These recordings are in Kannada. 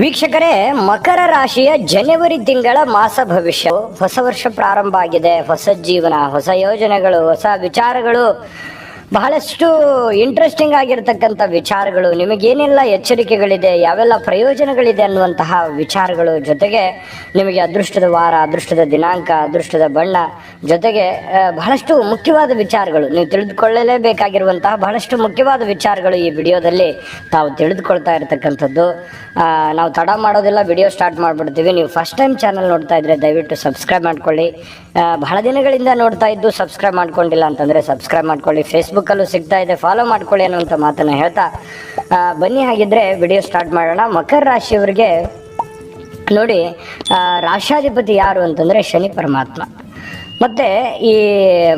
ವೀಕ್ಷಕರೇ, ಮಕರ ರಾಶಿಯ ಜನವರಿ ತಿಂಗಳ ಮಾಸ ಭವಿಷ್ಯ ಹೊಸ ವರ್ಷ ಪ್ರಾರಂಭ ಆಗಿದೆ. ಹೊಸ ಜೀವನ, ಹೊಸ ಯೋಜನೆಗಳು, ಹೊಸ ವಿಚಾರಗಳು. ಬಹಳಷ್ಟು ಇಂಟ್ರೆಸ್ಟಿಂಗ್ ಆಗಿರ್ತಕ್ಕಂಥ ವಿಚಾರಗಳು. ನಿಮಗೇನೆಲ್ಲ ಎಚ್ಚರಿಕೆಗಳಿದೆ, ಯಾವೆಲ್ಲ ಪ್ರಯೋಜನಗಳಿದೆ ಅನ್ನುವಂತಹ ವಿಚಾರಗಳು ಜೊತೆಗೆ ನಿಮಗೆ ಅದೃಷ್ಟದ ವಾರ, ಅದೃಷ್ಟದ ದಿನಾಂಕ, ಅದೃಷ್ಟದ ಬಣ್ಣ ಜೊತೆಗೆ ಬಹಳಷ್ಟು ಮುಖ್ಯವಾದ ವಿಚಾರಗಳು. ನೀವು ತಿಳಿದುಕೊಳ್ಳಲೇಬೇಕಾಗಿರುವಂತಹ ಬಹಳಷ್ಟು ಮುಖ್ಯವಾದ ವಿಚಾರಗಳು ಈ ವಿಡಿಯೋದಲ್ಲಿ ತಾವು ತಿಳಿದುಕೊಳ್ತಾ ಇರತಕ್ಕಂಥದ್ದು. ನಾವು ತಡ ಮಾಡೋದಿಲ್ಲ, ವಿಡಿಯೋ ಸ್ಟಾರ್ಟ್ ಮಾಡಿಬಿಡ್ತೀವಿ. ನೀವು ಫಸ್ಟ್ ಟೈಮ್ ಚಾನಲ್ ನೋಡ್ತಾ ಇದ್ರೆ ದಯವಿಟ್ಟು ಸಬ್ಸ್ಕ್ರೈಬ್ ಮಾಡ್ಕೊಳ್ಳಿ. ಬಹಳ ದಿನಗಳಿಂದ ನೋಡ್ತಾ ಇದ್ದು ಸಬ್ಸ್ಕ್ರೈಬ್ ಮಾಡ್ಕೊಂಡಿಲ್ಲ ಅಂತಂದರೆ ಸಬ್ಸ್ಕ್ರೈಬ್ ಮಾಡ್ಕೊಳ್ಳಿ. ಫೇಸ್ಬುಕ್ಕಲ್ಲೂ ಸಿಗ್ತಾ ಇದೆ. ಫಾಲೋ ಮಾಡ್ಕೊಳ್ಳಿ ಅನ್ನುವಂಥ ಮಾತನ್ನು ಹೇಳ್ತಾ ಬನ್ನಿ ಹಾಗಿದ್ರೆ ವಿಡಿಯೋ ಸ್ಟಾರ್ಟ್ ಮಾಡೋಣ. ಮಕರ ರಾಶಿಯವರಿಗೆ ನೋಡಿ ರಾಶಾಧಿಪತಿ ಯಾರು ಅಂತಂದರೆ ಶನಿ ಪರಮಾತ್ಮ. ಮತ್ತು ಈ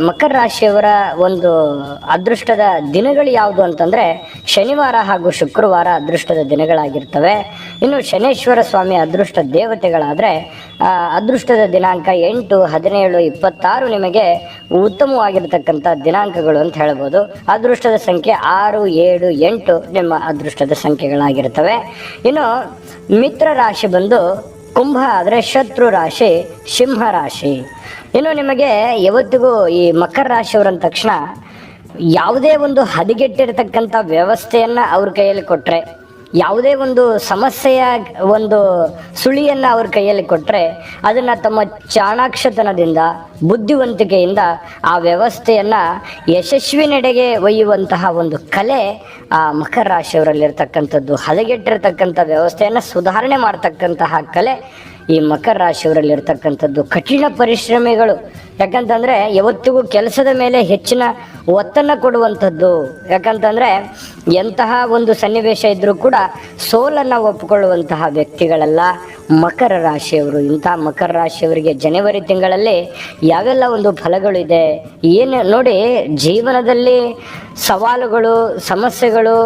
ಮಕರ ರಾಶಿಯವರ ಒಂದು ಅದೃಷ್ಟದ ದಿನಗಳು ಯಾವುದು ಅಂತಂದ್ರೆ ಶನಿವಾರ ಹಾಗೂ ಶುಕ್ರವಾರ ಅದೃಷ್ಟದ ದಿನಗಳಾಗಿರ್ತವೆ. ಇನ್ನು ಶನೇಶ್ವರ ಸ್ವಾಮಿ ಅದೃಷ್ಟ ದೇವತೆಗಳಾದರೆ ಅದೃಷ್ಟದ ದಿನಾಂಕ ಎಂಟು, ಹದಿನೇಳು, ಇಪ್ಪತ್ತಾರು ನಿಮಗೆ ಉತ್ತಮವಾಗಿರ್ತಕ್ಕಂಥ ದಿನಾಂಕಗಳು ಅಂತ ಹೇಳ್ಬೋದು. ಅದೃಷ್ಟದ ಸಂಖ್ಯೆ ಆರು, ಏಳು, ಎಂಟು ನಿಮ್ಮ ಅದೃಷ್ಟದ ಸಂಖ್ಯೆಗಳಾಗಿರ್ತವೆ. ಇನ್ನು ಮಿತ್ರ ರಾಶಿ ಬಂದು ಕುಂಭ ಆದರೆ ಶತ್ರು ರಾಶಿ, ಸಿಂಹ ರಾಶಿ. ಇನ್ನು ನಿಮಗೆ ಯಾವತ್ತಿಗೂ ಈ ಮಕರ ರಾಶಿಯವರು ಅಂದ ತಕ್ಷಣ ಯಾವುದೇ ಒಂದು ಹದಗೆಟ್ಟಿರ್ತಕ್ಕಂಥ ವ್ಯವಸ್ಥೆಯನ್ನ ಅವ್ರ ಕೈಯಲ್ಲಿ ಕೊಟ್ಟರೆ ಯಾವುದೇ ಒಂದು ಸಮಸ್ಯೆಯ ಒಂದು ಸುಳಿಯನ್ನು ಅವ್ರ ಕೈಯಲ್ಲಿ ಕೊಟ್ಟರೆ ಅದನ್ನು ತಮ್ಮ ಚಾಣಾಕ್ಷತನದಿಂದ, ಬುದ್ಧಿವಂತಿಕೆಯಿಂದ ಆ ವ್ಯವಸ್ಥೆಯನ್ನು ಯಶಸ್ವಿ ನಡೆಗೆ ಒಯ್ಯುವಂತಹ ಒಂದು ಕಲೆ ಆ ಮಕರ ರಾಶಿಯವರಲ್ಲಿರ್ತಕ್ಕಂಥದ್ದು ಹದಗೆಟ್ಟಿರ್ತಕ್ಕಂಥ ವ್ಯವಸ್ಥೆಯನ್ನು ಸುಧಾರಣೆ ಮಾಡ್ತಕ್ಕಂತಹ ಕಲೆ ಈ ಮಕರ ರಾಶಿಯವರಲ್ಲಿರ್ತಕ್ಕಂಥದ್ದು ಕಠಿಣ ಪರಿಶ್ರಮಿಗಳು. ಯಾಕಂತಂದರೆ ಯಾವತ್ತಿಗೂ ಕೆಲಸದ ಮೇಲೆ ಹೆಚ್ಚಿನ ಒತ್ತನ್ನು ಕೊಡುವಂಥದ್ದು. ಯಾಕಂತಂದರೆ ಎಂತಹ ಒಂದು ಸನ್ನಿವೇಶ ಇದ್ದರೂ ಕೂಡ ಸೋಲನ್ನು ಒಪ್ಪಿಕೊಳ್ಳುವಂತಹ ವ್ಯಕ್ತಿಗಳೆಲ್ಲ ಮಕರ ರಾಶಿಯವರು. ಇಂಥ ಮಕರ ರಾಶಿಯವರಿಗೆ ಜನವರಿ ತಿಂಗಳಲ್ಲಿ ಯಾವೆಲ್ಲ ಒಂದು ಫಲಗಳಿದೆ ಏನು ನೋಡಿ ಜೀವನದಲ್ಲಿ ಸವಾಲುಗಳು, ಸಮಸ್ಯೆಗಳು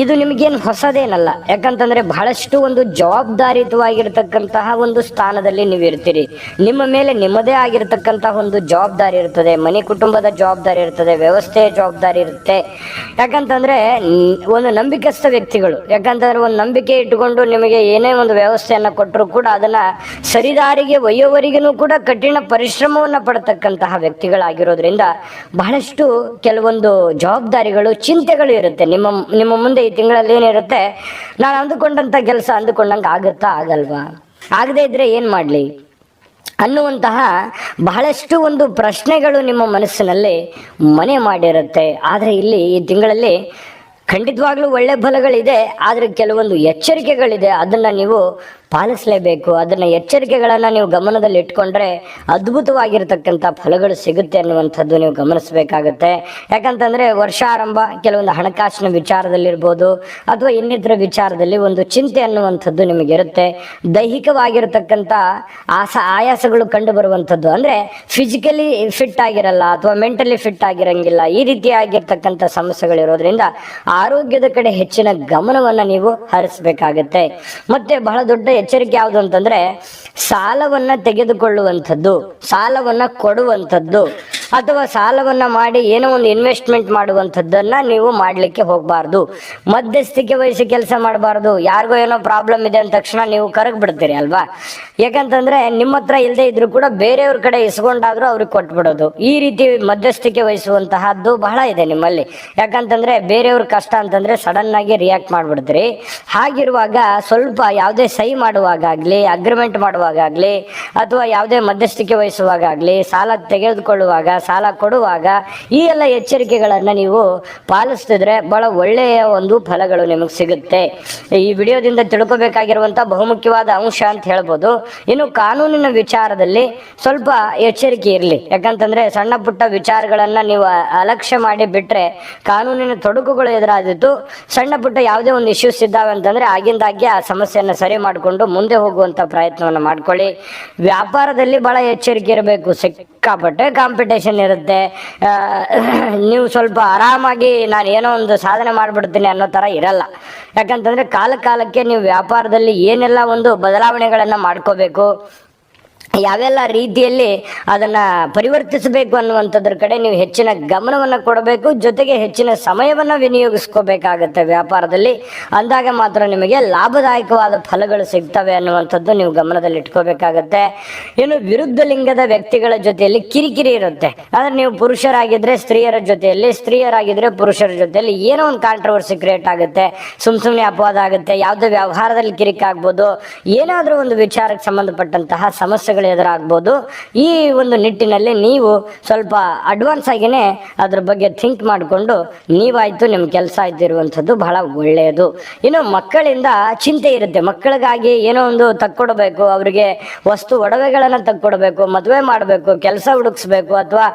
ಇದು ನಿಮಗೇನು ಹೊಸದೇನಲ್ಲ. ಯಾಕಂತಂದ್ರೆ ಬಹಳಷ್ಟು ಒಂದು ಜವಾಬ್ದಾರಿಯುತವಾಗಿರ್ತಕ್ಕಂತಹ ಒಂದು ಸ್ಥಾನದಲ್ಲಿ ನೀವು ಇರ್ತೀರಿ ನಿಮ್ಮ ಮೇಲೆ ನಿಮ್ಮದೇ ಆಗಿರತಕ್ಕಂತಹ ಒಂದು ಜವಾಬ್ದಾರಿ ಇರ್ತದೆ, ಮನೆ ಕುಟುಂಬದ ಜವಾಬ್ದಾರಿ ಇರ್ತದೆ, ವ್ಯವಸ್ಥೆಯ ಜವಾಬ್ದಾರಿ ಇರುತ್ತೆ. ಯಾಕಂತಂದ್ರೆ ಒಂದು ನಂಬಿಕಸ್ಥ ವ್ಯಕ್ತಿಗಳು, ಯಾಕಂತಂದ್ರೆ ಒಂದು ನಂಬಿಕೆ ಇಟ್ಟುಕೊಂಡು ನಿಮಗೆ ಏನೇ ಒಂದು ವ್ಯವಸ್ಥೆಯನ್ನು ಕೊಟ್ಟರು ಕೂಡ ಅದನ್ನ ಸರಿದಾರಿಗೆ ಒಯ್ಯೋವರಿಗೂ ಕೂಡ ಕಠಿಣ ಪರಿಶ್ರಮವನ್ನು ಪಡತಕ್ಕಂತಹ ವ್ಯಕ್ತಿಗಳಾಗಿರೋದ್ರಿಂದ ಬಹಳಷ್ಟು ಕೆಲವೊಂದು ಜವಾಬ್ದಾರಿಗಳು, ಚಿಂತೆಗಳು ಇರುತ್ತೆ. ನಿಮ್ಮ ನಿಮ್ಮ ಮುಂದೆ ಈ ತಿಂಗಳಲ್ಲಿ ಏನಿರುತ್ತೆ? ನಾನು ಅಂದುಕೊಂಡಂತ ಕೆಲಸ ಅಂದುಕೊಂಡಂಗೆ ಆಗುತ್ತಾ ಆಗಲ್ವಾ? ಆಗದೇ ಇದ್ರೆ ಏನು ಮಾಡಲಿ? ಅನ್ನುವಂತಹ ಬಹಳಷ್ಟು ಒಂದು ಪ್ರಶ್ನೆಗಳು ನಿಮ್ಮ ಮನಸ್ಸಿನಲ್ಲಿ ಮನೆ ಮಾಡಿರುತ್ತೆ. ಆದರೆ ಇಲ್ಲಿ ಈ ತಿಂಗಳಲ್ಲಿ ಖಂಡಿತವಾಗ್ಲೂ ಒಳ್ಳೆ ಫಲಗಳಿದೆ, ಆದರೆ ಕೆಲವೊಂದು ಎಚ್ಚರಿಕೆಗಳಿದೆ. ಅದನ್ನ ನೀವು ಪಾಲಿಸಲೇಬೇಕು. ಅದನ್ನು ಎಚ್ಚರಿಕೆಗಳನ್ನು ನೀವು ಗಮನದಲ್ಲಿ ಇಟ್ಕೊಂಡ್ರೆ ಅದ್ಭುತವಾಗಿರ್ತಕ್ಕಂಥ ಫಲಗಳು ಸಿಗುತ್ತೆ ಅನ್ನುವಂಥದ್ದು ನೀವು ಗಮನಿಸಬೇಕಾಗತ್ತೆ. ಯಾಕಂತಂದರೆ ವರ್ಷಾರಂಭ, ಕೆಲವೊಂದು ಹಣಕಾಸಿನ ವಿಚಾರದಲ್ಲಿರ್ಬೋದು ಅಥವಾ ಇನ್ನಿತರ ವಿಚಾರದಲ್ಲಿ ಒಂದು ಚಿಂತೆ ಅನ್ನುವಂಥದ್ದು ನಿಮಗಿರುತ್ತೆ. ದೈಹಿಕವಾಗಿರತಕ್ಕಂಥ ಆಸ, ಆಯಾಸಗಳು ಕಂಡು ಬರುವಂಥದ್ದು ಅಂದರೆ ಫಿಸಿಕಲಿ ಫಿಟ್ ಆಗಿರಲ್ಲ ಅಥವಾ ಮೆಂಟಲಿ ಫಿಟ್ ಆಗಿರಂಗಿಲ್ಲ, ಈ ರೀತಿಯಾಗಿರ್ತಕ್ಕಂಥ ಸಮಸ್ಯೆಗಳಿರೋದ್ರಿಂದ ಆರೋಗ್ಯದ ಕಡೆ ಹೆಚ್ಚಿನ ಗಮನವನ್ನು ನೀವು ಹರಿಸಬೇಕಾಗತ್ತೆ. ಮತ್ತೆ ಬಹಳ ದೊಡ್ಡ ಎಚ್ಚರಿಕೆ ಯಾವುದು ಅಂತಂದ್ರೆ ಸಾಲವನ್ನ ತೆಗೆದುಕೊಳ್ಳುವಂಥದ್ದು ಸಾಲವನ್ನ ಕೊಡುವಂಥದ್ದು. ಅಥವಾ ಸಾಲವನ್ನ ಮಾಡಿ ಏನೋ ಒಂದು ಇನ್ವೆಸ್ಟ್ಮೆಂಟ್ ಮಾಡುವಂಥದ್ದನ್ನ ನೀವು ಮಾಡಲಿಕ್ಕೆ ಹೋಗಬಾರ್ದು. ಮಧ್ಯಸ್ಥಿಕೆ ವಹಿಸಿ ಕೆಲಸ ಮಾಡಬಾರ್ದು. ಯಾರಿಗೋ ಏನೋ ಪ್ರಾಬ್ಲಮ್ ಇದೆ ಅಂದ ತಕ್ಷಣ ನೀವು ಕರಗ್ ಬಿಡ್ತೀರಿ ಅಲ್ವಾ? ಯಾಕಂತಂದ್ರೆ ನಿಮ್ಮ ಹತ್ರ ಇಲ್ಲದೆ ಇದ್ರೂ ಕೂಡ ಬೇರೆಯವ್ರ ಕಡೆ ಇಸ್ಕೊಂಡಾದ್ರೂ ಅವ್ರಿಗೆ ಕೊಟ್ಬಿಡೋದು. ಈ ರೀತಿ ಮಧ್ಯಸ್ಥಿಕೆ ವಹಿಸುವಂತಹದ್ದು ಬಹಳ ಇದೆ ನಿಮ್ಮಲ್ಲಿ. ಯಾಕಂತಂದ್ರೆ ಬೇರೆಯವ್ರ ಕಷ್ಟ ಅಂತಂದ್ರೆ ಸಡನ್ ಆಗಿ ರಿಯಾಕ್ಟ್ ಮಾಡ್ಬಿಡ್ತೀರಿ. ಹಾಗಿರುವಾಗ ಸ್ವಲ್ಪ ಯಾವುದೇ ಸಹಿ ಮಾಡುವಾಗಲಿ ಅಗ್ರಿಮೆಂಟ್ ಮಾಡುವಾಗಲಿ ಅಥವಾ ಯಾವುದೇ ಮಧ್ಯಸ್ಥಿಕೆ ವಹಿಸುವಾಗಲಿ ಸಾಲ ತೆಗೆದುಕೊಳ್ಳುವಾಗ ಸಾಲ ಕೊಡುವಾಗ ಈ ಎಲ್ಲ ಎಚ್ಚರಿಕೆಗಳನ್ನು ನೀವು ಪಾಲಿಸ್ತಿದ್ರೆ ಬಹಳ ಒಳ್ಳೆಯ ಒಂದು ಫಲಗಳು ನಿಮಗೆ ಸಿಗುತ್ತೆ. ಈ ವಿಡಿಯೋದಿಂದ ತಿಳ್ಕೋಬೇಕಾಗಿರುವಂಥ ಬಹುಮುಖ್ಯವಾದ ಅಂಶ ಅಂತ ಹೇಳ್ಬೋದು. ಇನ್ನು ಕಾನೂನಿನ ವಿಚಾರದಲ್ಲಿ ಸ್ವಲ್ಪ ಎಚ್ಚರಿಕೆ ಇರಲಿ. ಯಾಕಂತಂದ್ರೆ ಸಣ್ಣ ಪುಟ್ಟ ವಿಚಾರಗಳನ್ನು ನೀವು ಅಲಕ್ಷ್ಯ ಮಾಡಿ ಬಿಟ್ರೆ ಕಾನೂನಿನ ತೊಡಕುಗಳು ಎದುರಾದಿತ್ತು ಸಣ್ಣ ಪುಟ್ಟ ಯಾವುದೇ ಒಂದು ಇಶ್ಯೂಸ್ ಇದ್ದಾವೆ ಅಂತಂದ್ರೆ ಆಗಿಂದಾಗ್ಗೆ ಆ ಸಮಸ್ಯೆಯನ್ನು ಸರಿ ಮಾಡಿಕೊಂಡು ಮುಂದೆ ಹೋಗುವಂತ ಪ್ರಯತ್ನವನ್ನು ಮಾಡ್ಕೊಳ್ಳಿ. ವ್ಯಾಪಾರದಲ್ಲಿ ಬಹಳ ಎಚ್ಚರಿಕೆ ಇರಬೇಕು. ಸಿಕ್ಕಾಪಟ್ಟೆ ಕಾಂಪಿಟೇಷನ್ ಇರುತ್ತೆ. ನೀವು ಸ್ವಲ್ಪ ಆರಾಮಾಗಿ ನಾನು ಏನೋ ಒಂದು ಸಾಧನೆ ಮಾಡಿಬಿಡ್ತೀನಿ ಅನ್ನೋ ಥರ ಇರಲ್ಲ. ಯಾಕಂತಂದರೆ ಕಾಲ ಕಾಲಕ್ಕೆ ನೀವು ವ್ಯಾಪಾರದಲ್ಲಿ ಏನೆಲ್ಲ ಒಂದು ಬದಲಾವಣೆಗಳನ್ನು ಮಾಡ್ಕೋಬೇಕು. ಯಾವೆಲ್ಲ ರೀತಿಯಲ್ಲಿ ಅದನ್ನ ಪರಿವರ್ತಿಸಬೇಕು ಅನ್ನುವಂಥದ್ರ ಕಡೆ ನೀವು ಹೆಚ್ಚಿನ ಗಮನವನ್ನು ಕೊಡಬೇಕು, ಜೊತೆಗೆ ಹೆಚ್ಚಿನ ಸಮಯವನ್ನು ವಿನಿಯೋಗಿಸ್ಕೋಬೇಕಾಗತ್ತೆ ವ್ಯಾಪಾರದಲ್ಲಿ. ಅಂದಾಗ ಮಾತ್ರ ನಿಮಗೆ ಲಾಭದಾಯಕವಾದ ಫಲಗಳು ಸಿಗ್ತವೆ ಅನ್ನುವಂಥದ್ದು ನೀವು ಗಮನದಲ್ಲಿ ಇಟ್ಕೋಬೇಕಾಗತ್ತೆ ಇನ್ನು ವಿರುದ್ಧ ಲಿಂಗದ ವ್ಯಕ್ತಿಗಳ ಜೊತೆಯಲ್ಲಿ ಕಿರಿಕಿರಿ ಇರುತ್ತೆ. ಆದರೆ ನೀವು ಪುರುಷರಾಗಿದ್ದರೆ ಸ್ತ್ರೀಯರ ಜೊತೆಯಲ್ಲಿ ಸ್ತ್ರೀಯರಾಗಿದ್ದರೆ ಪುರುಷರ ಜೊತೆಯಲ್ಲಿ ಏನೋ ಒಂದು ಕಾಂಟ್ರವರ್ಸಿ ಕ್ರಿಯೇಟ್ ಆಗುತ್ತೆ. ಸುಮ್ ಸುಮ್ಮನೆ ಅಪವಾದ ಆಗುತ್ತೆ. ಯಾವುದೇ ವ್ಯವಹಾರದಲ್ಲಿ ಕಿರಿಕಾಗ್ಬೋದು. ಏನಾದರೂ ಒಂದು ವಿಚಾರಕ್ಕೆ ಸಂಬಂಧಪಟ್ಟಂತಹ ಸಮಸ್ಯೆಗಳು ಎದುರಾಗ್ಬೋದು ಈ ಒಂದು ನಿಟ್ಟಿನಲ್ಲಿ ನೀವು ಸ್ವಲ್ಪ ಅಡ್ವಾನ್ಸ್ ಆಗಿನೇ ಅದ್ರ ಬಗ್ಗೆ ಥಿಂಕ್ ಮಾಡಿಕೊಂಡು ನೀವಾಯ್ತು ನಿಮ್ಮ ಕೆಲಸ ಆಯ್ತು ಇರುವಂಥದ್ದು ಬಹಳ ಒಳ್ಳೆಯದು. ಇನ್ನು ಮಕ್ಕಳಿಂದ ಚಿಂತೆ ಇರುತ್ತೆ. ಮಕ್ಕಳಿಗಾಗಿ ಏನೋ ಒಂದು ತಕ್ಕೊಡ್ಬೇಕು, ಅವರಿಗೆ ವಸ್ತು ಒಡವೆಗಳನ್ನು ತಕ್ಕೊಡ್ಬೇಕು, ಮದುವೆ ಮಾಡಬೇಕು, ಕೆಲಸ ಹುಡುಕ್ಸ್ಬೇಕು ಅಥವಾ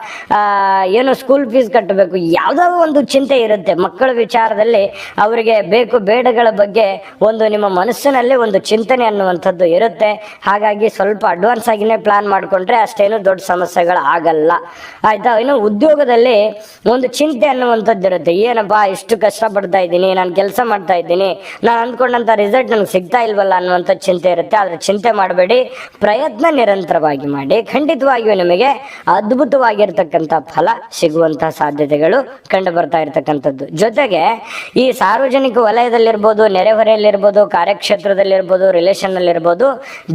ಏನು ಸ್ಕೂಲ್ ಫೀಸ್ ಕಟ್ಟಬೇಕು, ಯಾವುದೋ ಒಂದು ಚಿಂತೆ ಇರುತ್ತೆ. ಮಕ್ಕಳ ವಿಚಾರದಲ್ಲಿ ಅವರಿಗೆ ಬೇಕು ಬೇಡಗಳ ಬಗ್ಗೆ ಒಂದು ನಿಮ್ಮ ಮನಸ್ಸಿನಲ್ಲಿ ಒಂದು ಚಿಂತನೆ ಅನ್ನುವಂಥದ್ದು ಇರುತ್ತೆ. ಹಾಗಾಗಿ ಸ್ವಲ್ಪ ಅಡ್ವಾನ್ಸ್ ಆಗಿನೇ ಪ್ಲಾನ್ ಮಾಡಿಕೊಂಡ್ರೆ ಅಷ್ಟೇನು ದೊಡ್ಡ ಸಮಸ್ಯೆಗಳು ಆಗಲ್ಲ. ಆಯ್ತಾ? ಇನ್ನು ಉದ್ಯೋಗದಲ್ಲಿ ಒಂದು ಚಿಂತೆ ಅನ್ನುವಂಥದ್ದು ಇರುತ್ತೆ. ಏನಪ್ಪಾ, ಇಷ್ಟು ಕಷ್ಟಪಡ್ತಾ ಇದ್ದೀನಿ, ನಾನು ಕೆಲಸ ಮಾಡ್ತಾ ಇದ್ದೀನಿ, ನಾನು ಅಂದ್ಕೊಂಡಂಥ ರಿಸಲ್ಟ್ ನನಗೆ ಸಿಗ್ತಾ ಇಲ್ವಲ್ಲ ಅನ್ನುವಂಥ ಚಿಂತೆ ಇರುತ್ತೆ. ಆದರೆ ಚಿಂತೆ ಮಾಡಬೇಡಿ, ಪ್ರಯತ್ನ ನಿರಂತರವಾಗಿ ಮಾಡಿ, ಖಂಡಿತವಾಗಿಯೂ ನಿಮಗೆ ಅದ್ಭುತವಾಗಿರ್ತಕ್ಕಂಥ ಫಲ ಸಿಗುವಂತಹ ಸಾಧ್ಯತೆಗಳು ಕಂಡು ಬರ್ತಾ ಇರ್ತಕ್ಕಂಥದ್ದು. ಜೊತೆಗೆ ಈ ಸಾರ್ವಜನಿಕ ವಲಯದಲ್ಲಿರ್ಬೋದು, ನೆರೆಹೊರೆಯಲ್ಲಿರ್ಬೋದು, ಕಾರ್ಯಕ್ಷೇತ್ರದಲ್ಲಿರ್ಬೋದು ರಿಲೇಷನ್ನಲ್ಲಿರ್ಬೋದು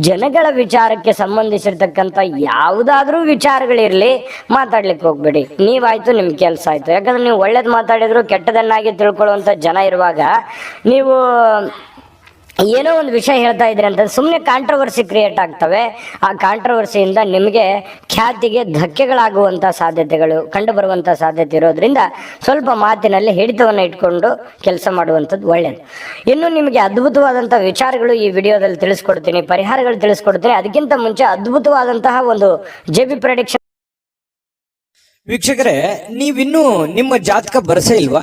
ಜನಗಳ ವಿಚಾರಕ್ಕೆ ಸಂಬಂಧಿಸಿರ್ತಕ್ಕಂಥ ಯಾವುದಾದ್ರೂ ವಿಚಾರಗಳಿರಲಿ, ಮಾತಾಡ್ಲಿಕ್ಕೆ ಹೋಗ್ಬೇಡಿ. ನೀವಾಯ್ತು, ನಿಮ್ ಕೆಲಸ ಆಯ್ತು. ಯಾಕಂದ್ರೆ ನೀವು ಒಳ್ಳೇದು ಮಾತಾಡಿದ್ರು ಕೆಟ್ಟದನ್ನಾಗಿ ತಿಳ್ಕೊಳ್ಳುವಂಥ ಜನ ಇರುವಾಗ, ನೀವು ಏನೋ ಒಂದು ವಿಷಯ ಹೇಳ್ತಾ ಇದ್ರೆ ಅಂತ ಸುಮ್ಮನೆ ಕಾಂಟ್ರವರ್ಸಿ ಕ್ರಿಯೇಟ್ ಆಗ್ತವೆ. ಆ ಕಾಂಟ್ರವರ್ಸಿಯಿಂದ ನಿಮಗೆ ಖ್ಯಾತಿಗೆ ಧಕ್ಕೆಗಳಾಗುವಂಥ ಸಾಧ್ಯತೆಗಳು ಕಂಡು ಬರುವಂಥ ಸಾಧ್ಯತೆ ಇರೋದ್ರಿಂದ ಸ್ವಲ್ಪ ಮಾತಿನಲ್ಲಿ ಹಿಡಿತವನ್ನು ಇಟ್ಕೊಂಡು ಕೆಲಸ ಮಾಡುವಂಥದ್ದು ಒಳ್ಳೆಯದು ಇನ್ನು ನಿಮಗೆ ಅದ್ಭುತವಾದಂಥ ವಿಚಾರಗಳು ಈ ವಿಡಿಯೋದಲ್ಲಿ ತಿಳಿಸ್ಕೊಡ್ತೀನಿ. ಪರಿಹಾರಗಳು ತಿಳಿಸ್ಕೊಡ್ತೀನಿ. ಅದಕ್ಕಿಂತ ಮುಂಚೆ ಅದ್ಭುತವಾದಂತಹ ಒಂದು ಜೆ ಬಿ ಪ್ರೊಡಿಕ್ಷನ್ ವೀಕ್ಷಕರೇ, ನೀವಿನ್ನೂ ನಿಮ್ಮ ಜಾತಕ ಬರಸೇ ಇಲ್ವಾ?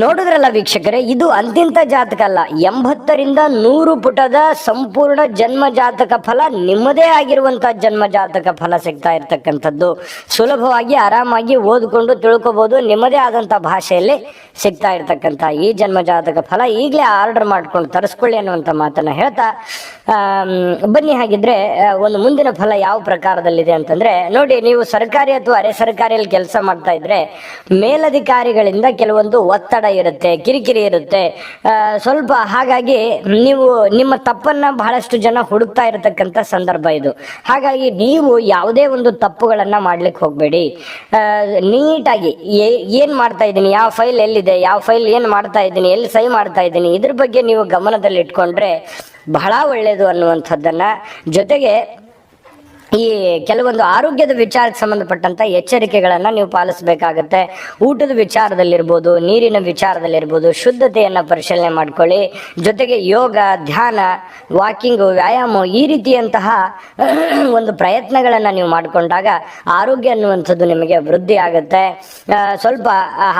ನೋಡಿದ್ರಲ್ಲ ವೀಕ್ಷಕರೇ, ಇದು ಅಂತಿಂತ ಜಾತಕ ಅಲ್ಲ. ಎಂಬತ್ತರಿಂದ ನೂರು ಪುಟದ ಸಂಪೂರ್ಣ ಜನ್ಮ ಜಾತಕ ಫಲ ನಿಮ್ಮದೇ ಆಗಿರುವಂತಹ ಜನ್ಮ ಜಾತಕ ಫಲ ಸಿಗ್ತಾ ಇರ್ತಕ್ಕಂಥದ್ದು. ಸುಲಭವಾಗಿ, ಆರಾಮಾಗಿ ಓದ್ಕೊಂಡು ತಿಳ್ಕೊಬಹುದು ನಿಮ್ಮದೇ ಆದಂತಹ ಭಾಷೆಯಲ್ಲಿ ಸಿಗ್ತಾ ಇರ್ತಕ್ಕಂಥ ಈ ಜನ್ಮ ಜಾತಕ ಫಲ ಈಗಲೇ ಆರ್ಡರ್ ಮಾಡ್ಕೊಂಡು ತರಿಸ್ಕೊಳ್ಳಿ ಅನ್ನುವಂಥ ಮಾತನ್ನ ಹೇಳ್ತಾ ಬನ್ನಿ. ಹಾಗಿದ್ರೆ ಒಂದು ಮುಂದಿನ ಫಲ ಯಾವ ಪ್ರಕಾರದಲ್ಲಿದೆ ಅಂತಂದ್ರೆ, ನೋಡಿ, ನೀವು ಸರ್ಕಾರಿ ಅಥವಾ ಅರೆ ಸರ್ಕಾರಿಯಲ್ಲಿ ಕೆಲಸ ಮಾಡ್ತಾ ಇದ್ರೆ ಮೇಲಧಿಕಾರಿಗಳಿಂದ ಕೆಲವೊಂದು ಒತ್ತಡ ಇರುತ್ತೆ ಕಿರಿಕಿರಿ ಇರುತ್ತೆ. ಸ್ವಲ್ಪ ಹಾಗಾಗಿ ನೀವು ನಿಮ್ಮ ತಪ್ಪನ್ನ ಬಹಳಷ್ಟು ಜನ ಹುಡುಕ್ತಾ ಇರತಕ್ಕಂತ ಸಂದರ್ಭ ಇದು. ಹಾಗಾಗಿ ನೀವು ಯಾವುದೇ ಒಂದು ತಪ್ಪುಗಳನ್ನ ಮಾಡ್ಲಿಕ್ಕೆ ಹೋಗಬೇಡಿ. ನೀಟಾಗಿ ಏನ್ ಮಾಡ್ತಾ ಇದ್ದೀನಿ, ಯಾವ ಫೈಲ್ ಎಲ್ಲಿದೆ, ಯಾವ ಫೈಲ್ ಏನ್ ಮಾಡ್ತಾ ಇದ್ದೀನಿ, ಎಲ್ಲಿ ಸಹಿ ಮಾಡ್ತಾ ಇದ್ದೀನಿ, ಇದ್ರ ಬಗ್ಗೆ ನೀವು ಗಮನದಲ್ಲಿ ಇಟ್ಕೊಂಡ್ರೆ ಬಹಳ ಒಳ್ಳೆಯದು ಅನ್ನುವಂಥದ್ದನ್ನ ಜೊತೆಗೆ ಈ ಕೆಲವೊಂದು ಆರೋಗ್ಯದ ವಿಚಾರಕ್ಕೆ ಸಂಬಂಧಪಟ್ಟಂತ ಎಚ್ಚರಿಕೆಗಳನ್ನ ನೀವು ಪಾಲಿಸಬೇಕಾಗತ್ತೆ. ಊಟದ ವಿಚಾರದಲ್ಲಿರ್ಬೋದು ನೀರಿನ ವಿಚಾರದಲ್ಲಿರ್ಬೋದು ಶುದ್ಧತೆಯನ್ನ ಪರಿಶೀಲನೆ ಮಾಡ್ಕೊಳ್ಳಿ. ಜೊತೆಗೆ ಯೋಗ ಧ್ಯಾನ ವಾಕಿಂಗು ವ್ಯಾಯಾಮ ಈ ರೀತಿಯಂತಹ ಒಂದು ಪ್ರಯತ್ನಗಳನ್ನ ನೀವು ಮಾಡಿಕೊಂಡಾಗ ಆರೋಗ್ಯ ಅನ್ನುವಂಥದ್ದು ನಿಮಗೆ ವೃದ್ಧಿ ಆಗುತ್ತೆ. ಸ್ವಲ್ಪ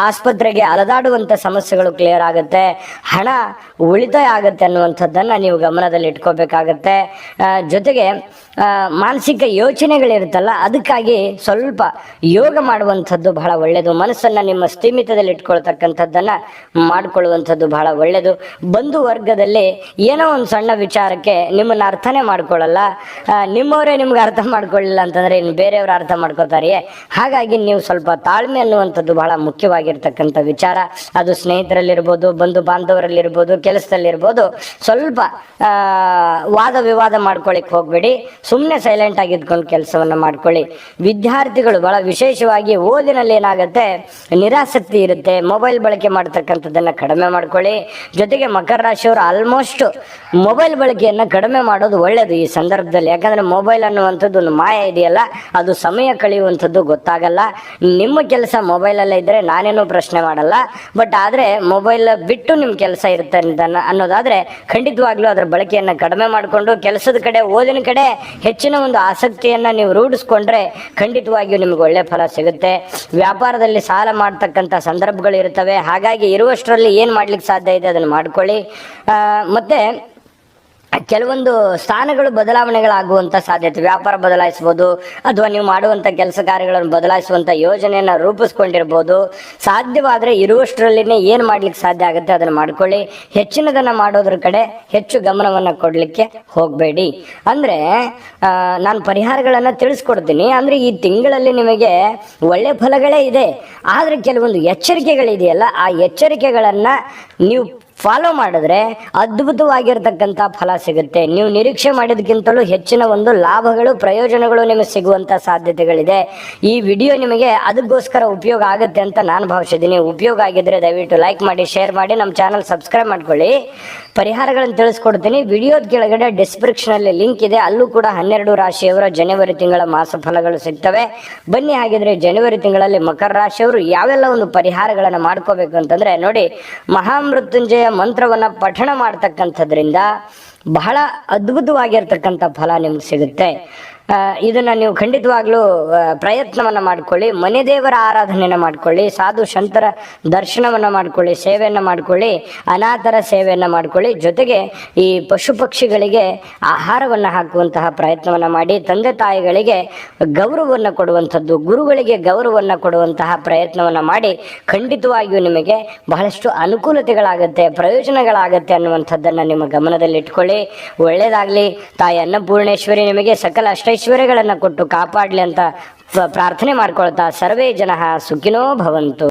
ಆಸ್ಪತ್ರೆಗೆ ಅಲದಾಡುವಂತ ಸಮಸ್ಯೆಗಳು ಕ್ಲಿಯರ್ ಆಗುತ್ತೆ. ಹಣ ಉಳಿತಾಯ ಆಗುತ್ತೆ ಅನ್ನುವಂಥದ್ದನ್ನ ನೀವು ಗಮನದಲ್ಲಿ ಇಟ್ಕೋಬೇಕಾಗತ್ತೆ ಜೊತೆಗೆ ಆ, ಮಾನಸಿಕ ಯೋಚನೆಗಳಿರುತ್ತಲ್ಲ, ಅದಕ್ಕಾಗಿ ಸ್ವಲ್ಪ ಯೋಗ ಮಾಡುವಂಥದ್ದು ಬಹಳ ಒಳ್ಳೆಯದು ಮನಸ್ಸನ್ನ ನಿಮ್ಮ ಸ್ಥಿಮಿತದಲ್ಲಿ ಇಟ್ಕೊಳ್ತಕ್ಕಂಥದ್ದನ್ನ ಮಾಡಿಕೊಳ್ಳುವಂಥದ್ದು ಬಹಳ ಒಳ್ಳೆಯದು ಬಂಧು ವರ್ಗದಲ್ಲಿ ಏನೋ ಒಂದು ಸಣ್ಣ ವಿಚಾರಕ್ಕೆ ನಿಮ್ಮನ್ನ ಅರ್ಥನೇ ಮಾಡ್ಕೊಳ್ಳಲ್ಲ. ನಿಮ್ಮವರೇ ನಿಮ್ಗೆ ಅರ್ಥ ಮಾಡ್ಕೊಳ್ಳಿಲ್ಲ ಅಂತಂದ್ರೆ ಇನ್ನು ಬೇರೆಯವರು ಅರ್ಥ ಮಾಡ್ಕೋತಾರೆಯೇ ಹಾಗಾಗಿ ನೀವು ಸ್ವಲ್ಪ ತಾಳ್ಮೆ ಅನ್ನುವಂಥದ್ದು ಬಹಳ ಮುಖ್ಯವಾಗಿರ್ತಕ್ಕಂಥ ವಿಚಾರ. ಅದು ಸ್ನೇಹಿತರಲ್ಲಿರ್ಬೋದು, ಬಂಧು ಬಾಂಧವರಲ್ಲಿರ್ಬೋದು, ಕೆಲಸದಲ್ಲಿರ್ಬೋದು, ಸ್ವಲ್ಪ ವಾದ ವಿವಾದ ಮಾಡ್ಕೊಳ್ಳಿಕ್ಕೆ ಹೋಗ್ಬೇಡಿ. ಸುಮ್ಮನೆ ಸೈಲೆಂಟ್ ಆಗಿ ಇದ್ಕೊಂಡು ಕೆಲಸವನ್ನು ಮಾಡ್ಕೊಳ್ಳಿ. ವಿದ್ಯಾರ್ಥಿಗಳು ಬಹಳ ವಿಶೇಷವಾಗಿ ಓದಿನಲ್ಲಿ ಏನಾಗುತ್ತೆ? ನಿರಾಸಕ್ತಿ ಇರುತ್ತೆ. ಮೊಬೈಲ್ ಬಳಕೆ ಮಾಡ್ತಕ್ಕಂಥದ್ದನ್ನ ಕಡಿಮೆ ಮಾಡ್ಕೊಳ್ಳಿ. ಜೊತೆಗೆ ಮಕರ ರಾಶಿಯವರು ಆಲ್ಮೋಸ್ಟ್ ಮೊಬೈಲ್ ಬಳಕೆಯನ್ನ ಕಡಿಮೆ ಮಾಡೋದು ಒಳ್ಳೆಯದು ಈ ಸಂದರ್ಭದಲ್ಲಿ. ಯಾಕಂದ್ರೆ ಮೊಬೈಲ್ ಅನ್ನುವಂಥದ್ದು ಒಂದು ಮಾಯ ಇದೆಯಲ್ಲ, ಅದು ಸಮಯ ಕಳೆಯುವಂಥದ್ದು ಗೊತ್ತಾಗಲ್ಲ. ನಿಮ್ಮ ಕೆಲಸ ಮೊಬೈಲಲ್ಲೇ ಇದ್ದರೆ ನಾನೇನು ಪ್ರಶ್ನೆ ಮಾಡಲ್ಲ. ಬಟ್ ಆದರೆ ಮೊಬೈಲ್ ಬಿಟ್ಟು ನಿಮ್ಮ ಕೆಲಸ ಇರುತ್ತೆ ಅನ್ನೋದಾದ್ರೆ ಖಂಡಿತವಾಗ್ಲೂ ಅದರ ಬಳಕೆಯನ್ನು ಕಡಿಮೆ ಮಾಡಿಕೊಂಡು, ಕೆಲಸದ ಕಡೆ, ಓದಿನ ಕಡೆ ಹೆಚ್ಚಿನ ಒಂದು ಆಸಕ್ತಿಯನ್ನ ನೀವು ರೂಢಿಸ್ಕೊಂಡ್ರೆ ಖಂಡಿತವಾಗಿಯೂ ನಿಮ್ಗೆ ಒಳ್ಳೆ ಫಲ ಸಿಗುತ್ತೆ. ವ್ಯಾಪಾರದಲ್ಲಿ ಸಾಲ ಮಾಡ್ತಕ್ಕಂಥ ಸಂದರ್ಭಗಳು ಇರ್ತವೆ ಹಾಗಾಗಿ ಇರುವಷ್ಟರಲ್ಲಿ ಏನು ಮಾಡ್ಲಿಕ್ಕೆ ಸಾಧ್ಯ ಇದೆ ಅದನ್ನು ಮಾಡ್ಕೊಳ್ಳಿ. ಮತ್ತೆ ಕೆಲವೊಂದು ಸ್ಥಾನಗಳು ಬದಲಾವಣೆಗಳಾಗುವಂಥ ಸಾಧ್ಯತೆ. ವ್ಯಾಪಾರ ಬದಲಾಯಿಸ್ಬೋದು, ಅಥವಾ ನೀವು ಮಾಡುವಂತ ಕೆಲಸ ಕಾರ್ಯಗಳನ್ನು ಬದಲಾಯಿಸುವಂಥ ಯೋಜನೆಯನ್ನ ರೂಪಿಸ್ಕೊಂಡಿರ್ಬೋದು. ಸಾಧ್ಯವಾದರೆ ಇರುವಷ್ಟರಲ್ಲಿನೇ ಏನು ಮಾಡ್ಲಿಕ್ಕೆ ಸಾಧ್ಯ ಆಗುತ್ತೆ ಅದನ್ನ ಮಾಡ್ಕೊಳ್ಳಿ. ಹೆಚ್ಚಿನದನ್ನ ಮಾಡೋದ್ರ ಕಡೆ ಹೆಚ್ಚು ಗಮನವನ್ನು ಕೊಡ್ಲಿಕ್ಕೆ ಹೋಗಬೇಡಿ. ಅಂದ್ರೆ ನಾನು ಪರಿಹಾರಗಳನ್ನ ತಿಳಿಸ್ಕೊಡ್ತೀನಿ. ಅಂದ್ರೆ ಈ ತಿಂಗಳಲ್ಲಿ ನಿಮಗೆ ಒಳ್ಳೆ ಫಲಗಳೇ ಇದೆ. ಆದರೆ ಕೆಲವೊಂದು ಎಚ್ಚರಿಕೆಗಳಿದೆಯಲ್ಲ, ಆ ಎಚ್ಚರಿಕೆಗಳನ್ನ ನೀವು ಫಾಲೋ ಮಾಡಿದ್ರೆ ಅದ್ಭುತವಾಗಿರ್ತಕ್ಕಂಥ ಫಲ ಸಿಗುತ್ತೆ. ನೀವು ನಿರೀಕ್ಷೆ ಮಾಡಿದಕ್ಕಿಂತಲೂ ಹೆಚ್ಚಿನ ಒಂದು ಲಾಭಗಳು, ಪ್ರಯೋಜನಗಳು ನಿಮಗೆ ಸಿಗುವಂಥ ಸಾಧ್ಯತೆಗಳಿದೆ. ಈ ವಿಡಿಯೋ ನಿಮಗೆ ಅದಕ್ಕೋಸ್ಕರ ಉಪಯೋಗ ಆಗುತ್ತೆ ಅಂತ ನಾನು ಭಾವಿಸಿದ್ದೀನಿ. ಉಪಯೋಗ ಆಗಿದ್ರೆ ದಯವಿಟ್ಟು ಲೈಕ್ ಮಾಡಿ ಶೇರ್ ಮಾಡಿ, ನಮ್ಮ ಚಾನಲ್ ಸಬ್ಸ್ಕ್ರೈಬ್ ಮಾಡ್ಕೊಳ್ಳಿ. ಪರಿಹಾರಗಳನ್ನು ತಿಳಿಸ್ಕೊಡ್ತೀನಿ. ವಿಡಿಯೋದ ಕೆಳಗಡೆ ಡಿಸ್ಕ್ರಿಪ್ಷನಲ್ಲಿ ಲಿಂಕ್ ಇದೆ. ಅಲ್ಲೂ ಕೂಡ ಹನ್ನೆರಡು ರಾಶಿಯವರ ಜನವರಿ ತಿಂಗಳ ಮಾಸ ಫಲಗಳು ಸಿಗ್ತವೆ. ಬನ್ನಿ ಹಾಗಿದ್ರೆ ಜನವರಿ ತಿಂಗಳಲ್ಲಿ ಮಕರ ರಾಶಿಯವರು ಯಾವೆಲ್ಲ ಒಂದು ಪರಿಹಾರಗಳನ್ನು ಮಾಡ್ಕೋಬೇಕು ಅಂತಂದ್ರೆ ನೋಡಿ, ಮಹಾಮೃತ್ಯುಂಜಯ ಮಂತ್ರವನ್ನ ಪಠಣ ಮಾಡ್ತಕ್ಕಂಥದ್ರಿಂದ ಬಹಳ ಅದ್ಭುತವಾಗಿರ್ತಕ್ಕಂಥ ಫಲ ನಿಮ್ಗೆ ಸಿಗುತ್ತೆ. ಇದನ್ನ ನೀವು ಖಂಡಿತವಾಗ್ಲೂ ಪ್ರಯತ್ನವನ್ನ ಮಾಡ್ಕೊಳ್ಳಿ, ಮನೆ ದೇವರ ಆರಾಧನೆಯನ್ನ ಮಾಡ್ಕೊಳ್ಳಿ, ಸಾಧು ಸಂತರ ದರ್ಶನವನ್ನ ಮಾಡ್ಕೊಳ್ಳಿ, ಸೇವೆಯನ್ನ ಮಾಡ್ಕೊಳ್ಳಿ, ಅನಾಥರ ಸೇವೆಯನ್ನ ಮಾಡ್ಕೊಳ್ಳಿ, ಜೊತೆಗೆ ಈ ಪಶು ಪಕ್ಷಿಗಳಿಗೆ ಆಹಾರವನ್ನ ಹಾಕುವಂತಹ ಪ್ರಯತ್ನವನ್ನ ಮಾಡಿ, ತಂದೆ ತಾಯಿಗಳಿಗೆ ಗೌರವವನ್ನ ಕೊಡುವಂಥದ್ದು, ಗುರುಗಳಿಗೆ ಗೌರವವನ್ನ ಕೊಡುವಂತಹ ಪ್ರಯತ್ನವನ್ನ ಮಾಡಿ, ಖಂಡಿತವಾಗಿಯೂ ನಿಮಗೆ ಬಹಳಷ್ಟು ಅನುಕೂಲತೆಗಳಾಗುತ್ತೆ, ಪ್ರಯೋಜನಗಳಾಗುತ್ತೆ ಅನ್ನುವಂಥದ್ದನ್ನ ನಿಮ್ಮ ಗಮನದಲ್ಲಿಟ್ಕೊಳ್ಳಿ. ಒಳ್ಳೇದಾಗ್ಲಿ. ತಾಯಿ ಅನ್ನಪೂರ್ಣೇಶ್ವರಿ ನಿಮಗೆ ಸಕಲ ಅಷ್ಟೈಶ್ವರ್ಯಗಳನ್ನ ಕೊಟ್ಟು ಕಾಪಾಡಲಿ ಅಂತ ಪ್ರಾರ್ಥನೆ ಮಾಡ್ಕೊಳ್ತಾ ಸರ್ವೇ ಜನ ಸುಖಿನೋ ಭವಂತು.